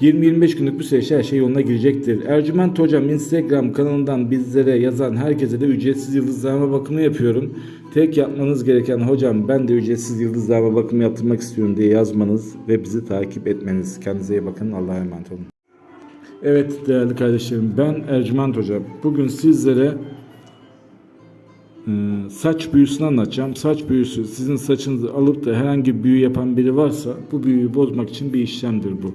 20-25 günlük bir süreç her şey yoluna girecektir. Ercüment Hocam Instagram kanalından bizlere yazan herkese de ücretsiz yıldızlama bakımı yapıyorum. Tek yapmanız gereken hocam ben de ücretsiz yıldızlama bakımı yaptırmak istiyorum diye yazmanız ve bizi takip etmeniz. Kendinize iyi bakın. Allah'a emanet olun. Evet değerli kardeşlerim ben Ercüment Hocam. Bugün sizlere saç büyüsünü anlatacağım. Saç büyüsü sizin saçınızı alıp da herhangi bir büyü yapan biri varsa bu büyüyü bozmak için bir işlemdir bu.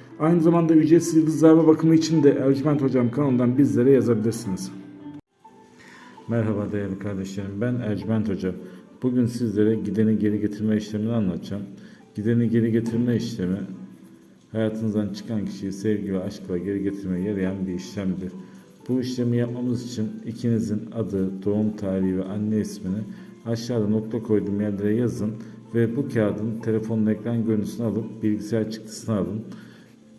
Aynı zamanda ücretsiz yıldızlarla bakımı için de Ercüment Hocam kanalından bizlere yazabilirsiniz. Merhaba değerli kardeşlerim ben Ercüment Hoca. Bugün sizlere gideni geri getirme işlemini anlatacağım. Gideni geri getirme işlemi hayatınızdan çıkan kişiyi sevgi ve aşkla geri getirmeye yarayan bir işlemdir. Bu işlemi yapmamız için ikinizin adı, doğum tarihi ve anne ismini aşağıda nokta koyduğum yerlere yazın ve bu kağıdın telefonun ekran görüntüsünü alıp bilgisayar çıktısını alın.